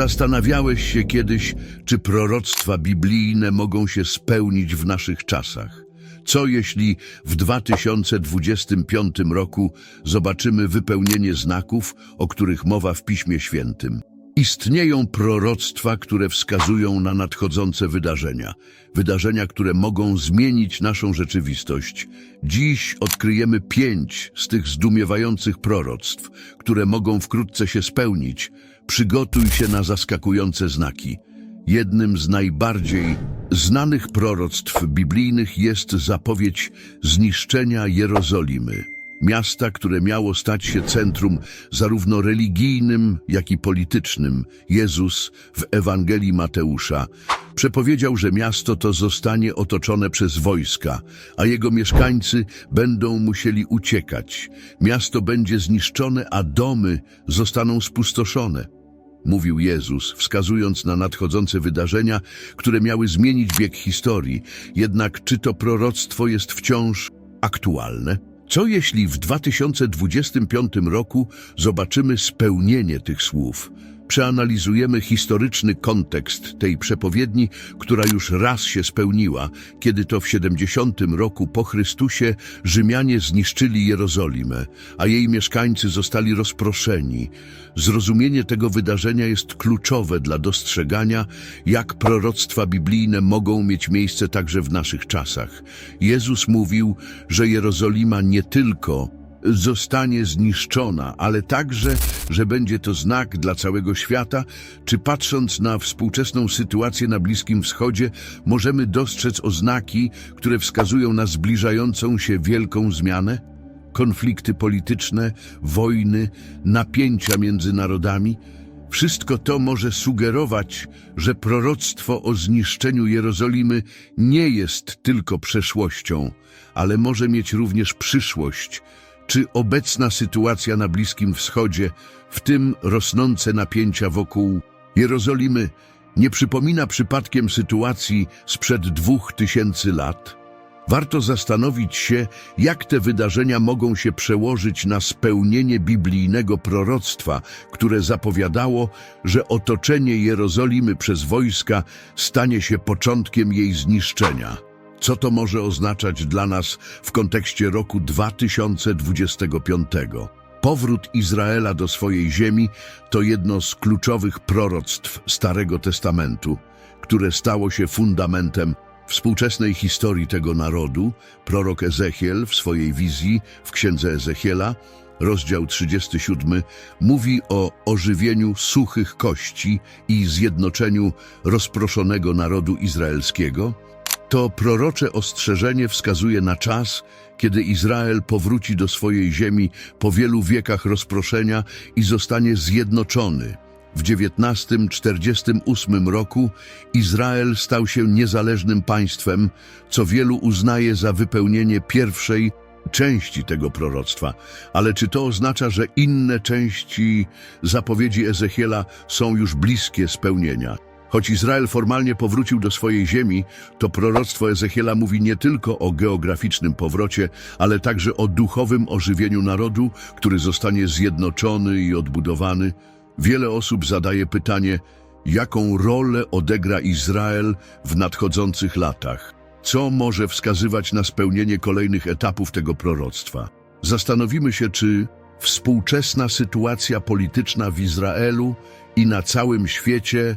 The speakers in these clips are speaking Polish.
Zastanawiałeś się kiedyś, czy proroctwa biblijne mogą się spełnić w naszych czasach? Co jeśli w 2025 roku zobaczymy wypełnienie znaków, o których mowa w Piśmie Świętym? Istnieją proroctwa, które wskazują na nadchodzące wydarzenia. Wydarzenia, które mogą zmienić naszą rzeczywistość. Dziś odkryjemy pięć z tych zdumiewających proroctw, które mogą wkrótce się spełnić. Przygotuj się na zaskakujące znaki. Jednym z najbardziej znanych proroctw biblijnych jest zapowiedź zniszczenia Jerozolimy. Miasta, które miało stać się centrum zarówno religijnym, jak i politycznym. Jezus w Ewangelii Mateusza przepowiedział, że miasto to zostanie otoczone przez wojska, a jego mieszkańcy będą musieli uciekać. Miasto będzie zniszczone, a domy zostaną spustoszone mówił Jezus, wskazując na nadchodzące wydarzenia, które miały zmienić bieg historii. Jednak czy to proroctwo jest wciąż aktualne? Co jeśli w 2025 roku zobaczymy spełnienie tych słów? Przeanalizujemy historyczny kontekst tej przepowiedni, która już raz się spełniła, kiedy to w 70 roku po Chrystusie Rzymianie zniszczyli Jerozolimę, a jej mieszkańcy zostali rozproszeni. Zrozumienie tego wydarzenia jest kluczowe dla dostrzegania, jak proroctwa biblijne mogą mieć miejsce także w naszych czasach. Jezus mówił, że Jerozolima nie tylko zostanie zniszczona, ale także, że będzie to znak dla całego świata, czy patrząc na współczesną sytuację na Bliskim Wschodzie, możemy dostrzec oznaki, które wskazują na zbliżającą się wielką zmianę? Konflikty polityczne, wojny, napięcia między narodami – wszystko to może sugerować, że proroctwo o zniszczeniu Jerozolimy nie jest tylko przeszłością, ale może mieć również przyszłość, czy obecna sytuacja na Bliskim Wschodzie, w tym rosnące napięcia wokół Jerozolimy, nie przypomina przypadkiem sytuacji sprzed dwóch tysięcy lat? Warto zastanowić się, jak te wydarzenia mogą się przełożyć na spełnienie biblijnego proroctwa, które zapowiadało, że otoczenie Jerozolimy przez wojska stanie się początkiem jej zniszczenia. Co to może oznaczać dla nas w kontekście roku 2025? Powrót Izraela do swojej ziemi to jedno z kluczowych proroctw Starego Testamentu, które stało się fundamentem współczesnej historii tego narodu. Prorok Ezechiel w swojej wizji w księdze Ezechiela, rozdział 37, mówi o ożywieniu suchych kości i zjednoczeniu rozproszonego narodu izraelskiego, to prorocze ostrzeżenie wskazuje na czas, kiedy Izrael powróci do swojej ziemi po wielu wiekach rozproszenia i zostanie zjednoczony. W 1948 roku Izrael stał się niezależnym państwem, co wielu uznaje za wypełnienie pierwszej części tego proroctwa. Ale czy to oznacza, że inne części zapowiedzi Ezechiela są już bliskie spełnienia? Choć Izrael formalnie powrócił do swojej ziemi, to proroctwo Ezechiela mówi nie tylko o geograficznym powrocie, ale także o duchowym ożywieniu narodu, który zostanie zjednoczony i odbudowany. Wiele osób zadaje pytanie, jaką rolę odegra Izrael w nadchodzących latach? Co może wskazywać na spełnienie kolejnych etapów tego proroctwa? Zastanowimy się, czy współczesna sytuacja polityczna w Izraelu i na całym świecie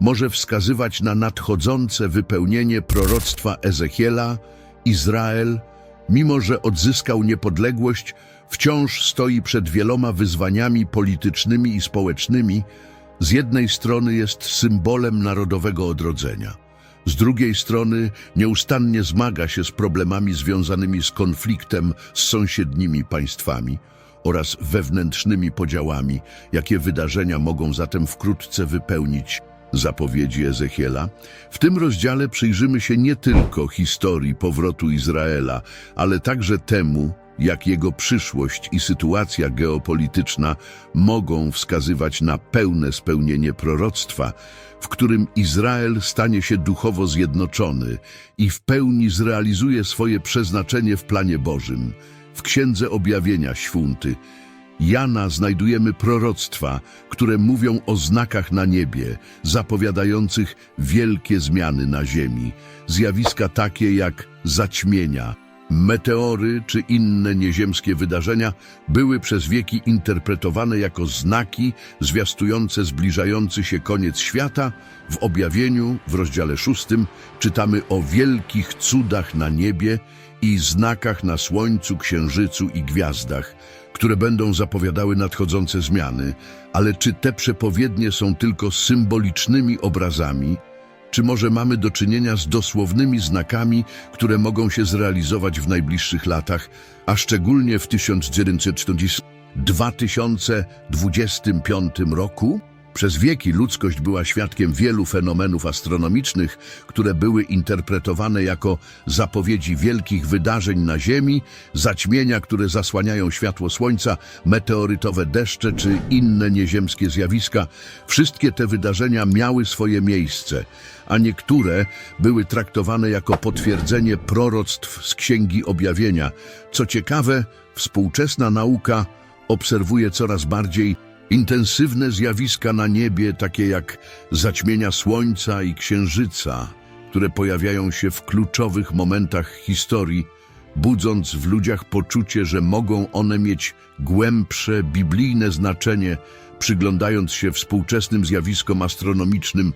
może wskazywać na nadchodzące wypełnienie proroctwa Ezechiela, Izrael, mimo że odzyskał niepodległość, wciąż stoi przed wieloma wyzwaniami politycznymi i społecznymi. Z jednej strony jest symbolem narodowego odrodzenia, z drugiej strony nieustannie zmaga się z problemami związanymi z konfliktem z sąsiednimi państwami oraz wewnętrznymi podziałami, jakie wydarzenia mogą zatem wkrótce wypełnić zapowiedzi Ezechiela. W tym rozdziale przyjrzymy się nie tylko historii powrotu Izraela, ale także temu, jak jego przyszłość i sytuacja geopolityczna mogą wskazywać na pełne spełnienie proroctwa, w którym Izrael stanie się duchowo zjednoczony i w pełni zrealizuje swoje przeznaczenie w planie Bożym. W Księdze Objawienia Święty Jana znajdujemy proroctwa, które mówią o znakach na niebie, zapowiadających wielkie zmiany na ziemi. Zjawiska takie jak zaćmienia, meteory czy inne nieziemskie wydarzenia były przez wieki interpretowane jako znaki zwiastujące zbliżający się koniec świata. W objawieniu, w rozdziale szóstym, czytamy o wielkich cudach na niebie i znakach na słońcu, księżycu i gwiazdach, które będą zapowiadały nadchodzące zmiany, ale czy te przepowiednie są tylko symbolicznymi obrazami, czy może mamy do czynienia z dosłownymi znakami, które mogą się zrealizować w najbliższych latach, a szczególnie w 1940 2025 roku? Przez wieki ludzkość była świadkiem wielu fenomenów astronomicznych, które były interpretowane jako zapowiedzi wielkich wydarzeń na Ziemi, zaćmienia, które zasłaniają światło Słońca, meteorytowe deszcze czy inne nieziemskie zjawiska. Wszystkie te wydarzenia miały swoje miejsce, a niektóre były traktowane jako potwierdzenie proroctw z Księgi Objawienia. Co ciekawe, współczesna nauka obserwuje coraz bardziej intensywne zjawiska na niebie, takie jak zaćmienia Słońca i Księżyca, które pojawiają się w kluczowych momentach historii, budząc w ludziach poczucie, że mogą one mieć głębsze, biblijne znaczenie, przyglądając się współczesnym zjawiskom astronomicznym,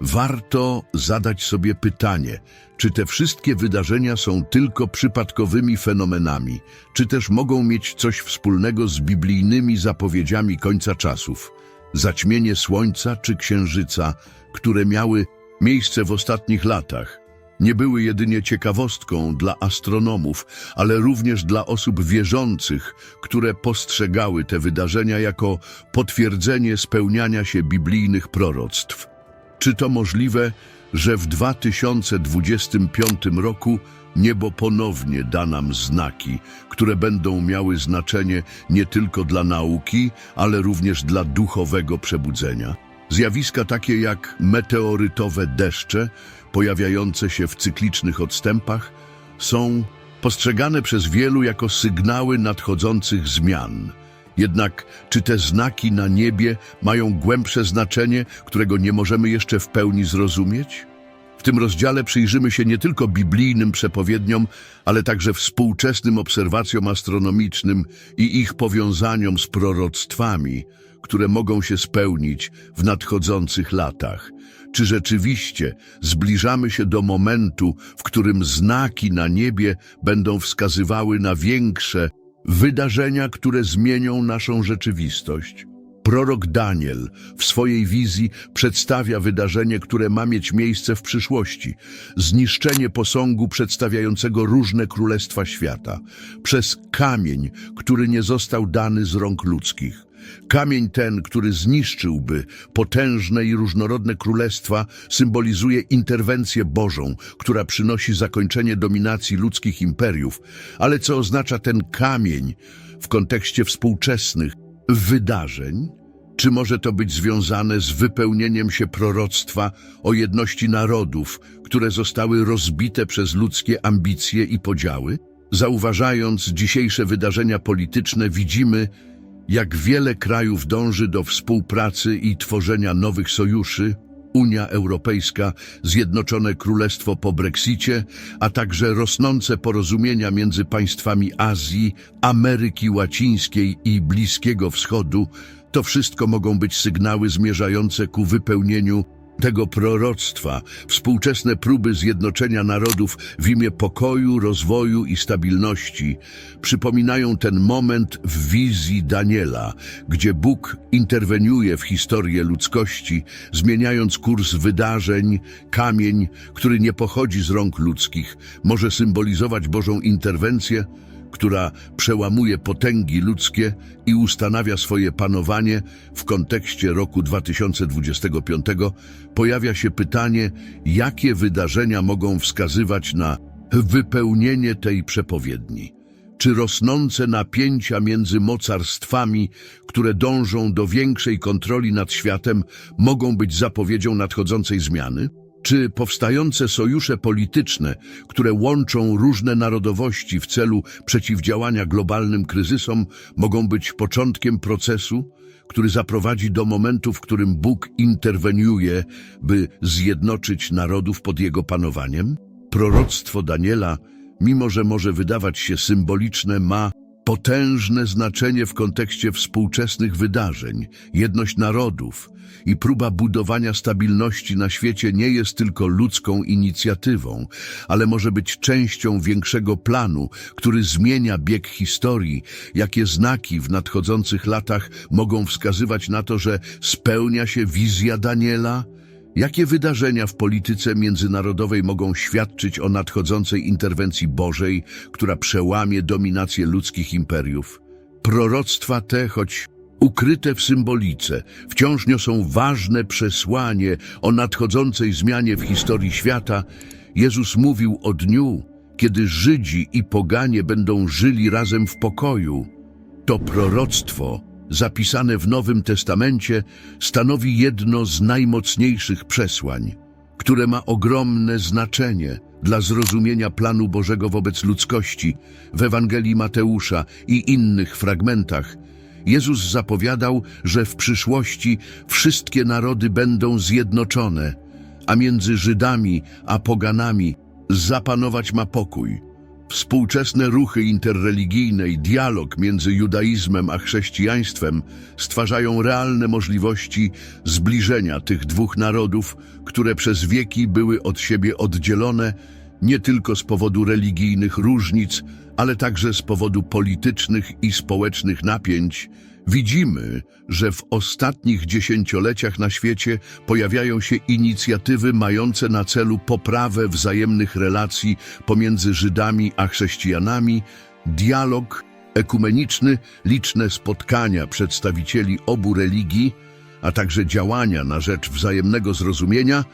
warto zadać sobie pytanie, czy te wszystkie wydarzenia są tylko przypadkowymi fenomenami, czy też mogą mieć coś wspólnego z biblijnymi zapowiedziami końca czasów, zaćmienie Słońca czy Księżyca, które miały miejsce w ostatnich latach. Nie były jedynie ciekawostką dla astronomów, ale również dla osób wierzących, które postrzegały te wydarzenia jako potwierdzenie spełniania się biblijnych proroctw. Czy to możliwe, że w 2025 roku niebo ponownie da nam znaki, które będą miały znaczenie nie tylko dla nauki, ale również dla duchowego przebudzenia? Zjawiska takie jak meteorytowe deszcze, pojawiające się w cyklicznych odstępach, są postrzegane przez wielu jako sygnały nadchodzących zmian. Jednak czy te znaki na niebie mają głębsze znaczenie, którego nie możemy jeszcze w pełni zrozumieć? W tym rozdziale przyjrzymy się nie tylko biblijnym przepowiedniom, ale także współczesnym obserwacjom astronomicznym i ich powiązaniom z proroctwami, które mogą się spełnić w nadchodzących latach. Czy rzeczywiście zbliżamy się do momentu, w którym znaki na niebie będą wskazywały na większe wydarzenia, które zmienią naszą rzeczywistość? Prorok Daniel w swojej wizji przedstawia wydarzenie, które ma mieć miejsce w przyszłości. Zniszczenie posągu przedstawiającego różne królestwa świata przez kamień, który nie został dany z rąk ludzkich. Kamień ten, który zniszczyłby potężne i różnorodne królestwa, symbolizuje interwencję Bożą, która przynosi zakończenie dominacji ludzkich imperiów. Ale co oznacza ten kamień w kontekście współczesnych wydarzeń? Czy może to być związane z wypełnieniem się proroctwa o jedności narodów, które zostały rozbite przez ludzkie ambicje i podziały? Zauważając dzisiejsze wydarzenia polityczne, widzimy, jak wiele krajów dąży do współpracy i tworzenia nowych sojuszy, Unia Europejska, Zjednoczone Królestwo po Brexicie, a także rosnące porozumienia między państwami Azji, Ameryki Łacińskiej i Bliskiego Wschodu, to wszystko mogą być sygnały zmierzające ku wypełnieniu tego proroctwa, współczesne próby zjednoczenia narodów w imię pokoju, rozwoju i stabilności przypominają ten moment w wizji Daniela, gdzie Bóg interweniuje w historię ludzkości, zmieniając kurs wydarzeń, kamień, który nie pochodzi z rąk ludzkich, może symbolizować Bożą interwencję, która przełamuje potęgi ludzkie i ustanawia swoje panowanie w kontekście roku 2025, pojawia się pytanie, jakie wydarzenia mogą wskazywać na wypełnienie tej przepowiedni. Czy rosnące napięcia między mocarstwami, które dążą do większej kontroli nad światem, mogą być zapowiedzią nadchodzącej zmiany? Czy powstające sojusze polityczne, które łączą różne narodowości w celu przeciwdziałania globalnym kryzysom, mogą być początkiem procesu, który zaprowadzi do momentu, w którym Bóg interweniuje, by zjednoczyć narodów pod jego panowaniem? Proroctwo Daniela, mimo że może wydawać się symboliczne, ma potężne znaczenie w kontekście współczesnych wydarzeń. Jedność narodów i próba budowania stabilności na świecie nie jest tylko ludzką inicjatywą, ale może być częścią większego planu, który zmienia bieg historii, jakie znaki w nadchodzących latach mogą wskazywać na to, że spełnia się wizja Daniela, Jakie wydarzenia w polityce międzynarodowej mogą świadczyć o nadchodzącej interwencji Bożej, która przełamie dominację ludzkich imperiów? Proroctwa te, choć ukryte w symbolice, wciąż niosą ważne przesłanie o nadchodzącej zmianie w historii świata. Jezus mówił o dniu, kiedy Żydzi i poganie będą żyli razem w pokoju. To proroctwo, zapisane w Nowym Testamencie, stanowi jedno z najmocniejszych przesłań, które ma ogromne znaczenie dla zrozumienia planu Bożego wobec ludzkości w Ewangelii Mateusza i innych fragmentach. Jezus zapowiadał, że w przyszłości wszystkie narody będą zjednoczone, a między Żydami a poganami zapanować ma pokój. Współczesne ruchy interreligijne i dialog między judaizmem a chrześcijaństwem stwarzają realne możliwości zbliżenia tych dwóch narodów, które przez wieki były od siebie oddzielone nie tylko z powodu religijnych różnic, ale także z powodu politycznych i społecznych napięć. Widzimy, że w ostatnich dziesięcioleciach na świecie pojawiają się inicjatywy mające na celu poprawę wzajemnych relacji pomiędzy Żydami a chrześcijanami, dialog ekumeniczny, liczne spotkania przedstawicieli obu religii, a także działania na rzecz wzajemnego zrozumienia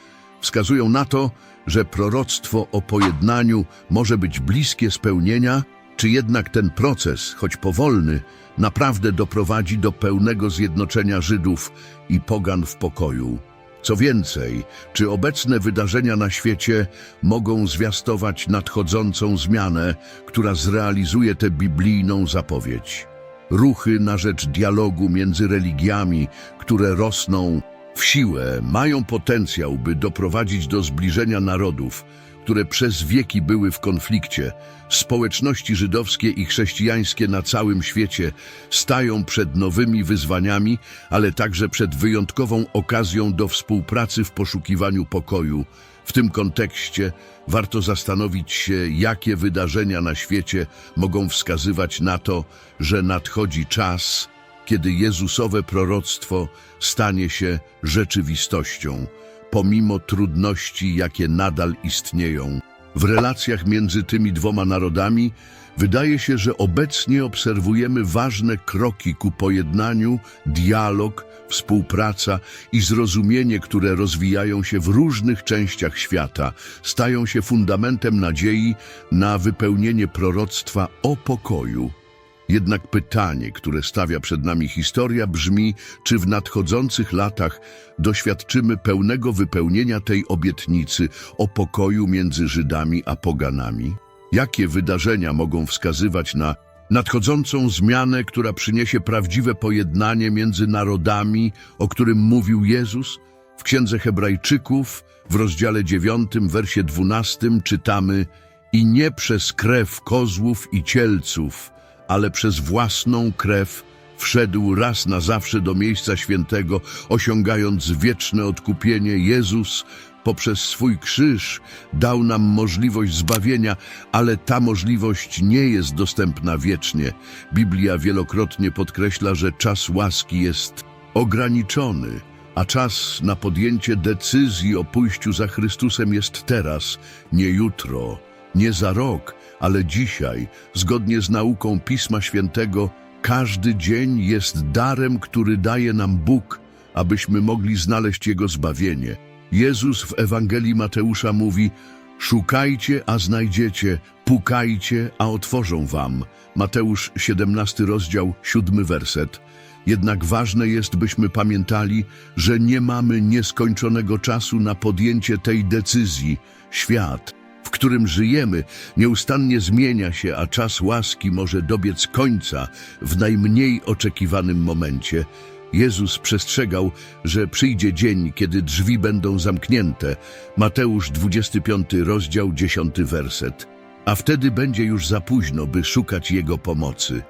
wskazują na to, że proroctwo o pojednaniu może być bliskie spełnienia, czy jednak ten proces, choć powolny, naprawdę doprowadzi do pełnego zjednoczenia Żydów i pogan w pokoju. Co więcej, czy obecne wydarzenia na świecie mogą zwiastować nadchodzącą zmianę, która zrealizuje tę biblijną zapowiedź? Ruchy na rzecz dialogu między religiami, które rosną w siłę, mają potencjał, by doprowadzić do zbliżenia narodów, które przez wieki były w konflikcie. Społeczności żydowskie i chrześcijańskie na całym świecie stają przed nowymi wyzwaniami, ale także przed wyjątkową okazją do współpracy w poszukiwaniu pokoju. W tym kontekście warto zastanowić się, jakie wydarzenia na świecie mogą wskazywać na to, że nadchodzi czas, kiedy Jezusowe proroctwo stanie się rzeczywistością, pomimo trudności, jakie nadal istnieją. W relacjach między tymi dwoma narodami wydaje się, że obecnie obserwujemy ważne kroki ku pojednaniu, dialog, współpraca i zrozumienie, które rozwijają się w różnych częściach świata, stają się fundamentem nadziei na wypełnienie proroctwa o pokoju. Jednak pytanie, które stawia przed nami historia, brzmi, czy w nadchodzących latach doświadczymy pełnego wypełnienia tej obietnicy o pokoju między Żydami a poganami? Jakie wydarzenia mogą wskazywać na nadchodzącą zmianę, która przyniesie prawdziwe pojednanie między narodami, o którym mówił Jezus? W Księdze Hebrajczyków, w rozdziale 9, wersie 12 czytamy I nie przez krew kozłów i cielców, ale przez własną krew wszedł raz na zawsze do miejsca świętego, osiągając wieczne odkupienie. Jezus poprzez swój krzyż dał nam możliwość zbawienia, ale ta możliwość nie jest dostępna wiecznie. Biblia wielokrotnie podkreśla, że czas łaski jest ograniczony, a czas na podjęcie decyzji o pójściu za Chrystusem jest teraz, nie jutro, nie za rok, ale dzisiaj, zgodnie z nauką Pisma Świętego, każdy dzień jest darem, który daje nam Bóg, abyśmy mogli znaleźć Jego zbawienie. Jezus w Ewangelii Mateusza mówi: Szukajcie, a znajdziecie, pukajcie, a otworzą wam. Mateusz 17 rozdział, 7 werset. Jednak ważne jest, byśmy pamiętali, że nie mamy nieskończonego czasu na podjęcie tej decyzji. Świat, którym żyjemy, nieustannie zmienia się, a czas łaski może dobiec końca w najmniej oczekiwanym momencie. Jezus przestrzegał, że przyjdzie dzień, kiedy drzwi będą zamknięte. Mateusz 25 rozdział 10 werset. A wtedy będzie już za późno, by szukać Jego pomocy.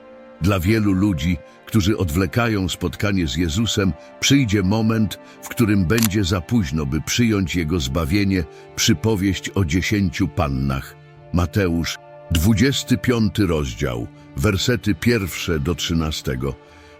Dla wielu ludzi, którzy odwlekają spotkanie z Jezusem, przyjdzie moment, w którym będzie za późno, by przyjąć Jego zbawienie, przypowieść o dziesięciu pannach. Mateusz, 25 rozdział, wersety pierwsze do trzynastego.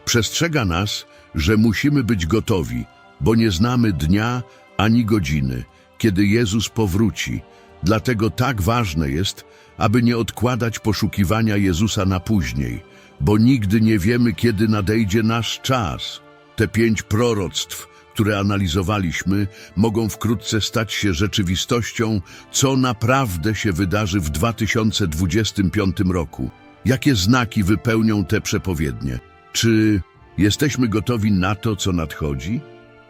Przestrzega nas, że musimy być gotowi, bo nie znamy dnia ani godziny, kiedy Jezus powróci. Dlatego tak ważne jest, aby nie odkładać poszukiwania Jezusa na później, bo nigdy nie wiemy, kiedy nadejdzie nasz czas. Te pięć proroctw, które analizowaliśmy, mogą wkrótce stać się rzeczywistością, co naprawdę się wydarzy w 2025 roku. Jakie znaki wypełnią te przepowiednie? Czy jesteśmy gotowi na to, co nadchodzi?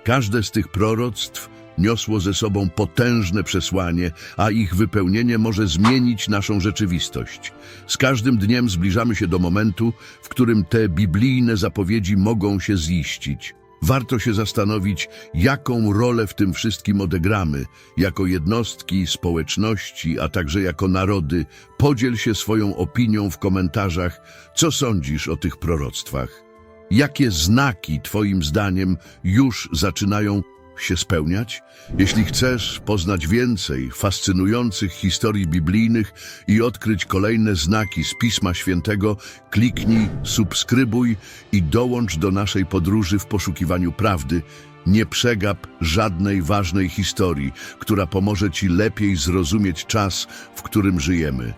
Każde z tych proroctw niosło ze sobą potężne przesłanie, a ich wypełnienie może zmienić naszą rzeczywistość. Z każdym dniem zbliżamy się do momentu, w którym te biblijne zapowiedzi mogą się ziścić. Warto się zastanowić, jaką rolę w tym wszystkim odegramy, jako jednostki, społeczności, a także jako narody. Podziel się swoją opinią w komentarzach, co sądzisz o tych proroctwach. Jakie znaki, Twoim zdaniem, już zaczynają się spełniać? Jeśli chcesz poznać więcej fascynujących historii biblijnych i odkryć kolejne znaki z Pisma Świętego, kliknij subskrybuj i dołącz do naszej podróży w poszukiwaniu prawdy. Nie przegap żadnej ważnej historii, która pomoże Ci lepiej zrozumieć czas, w którym żyjemy.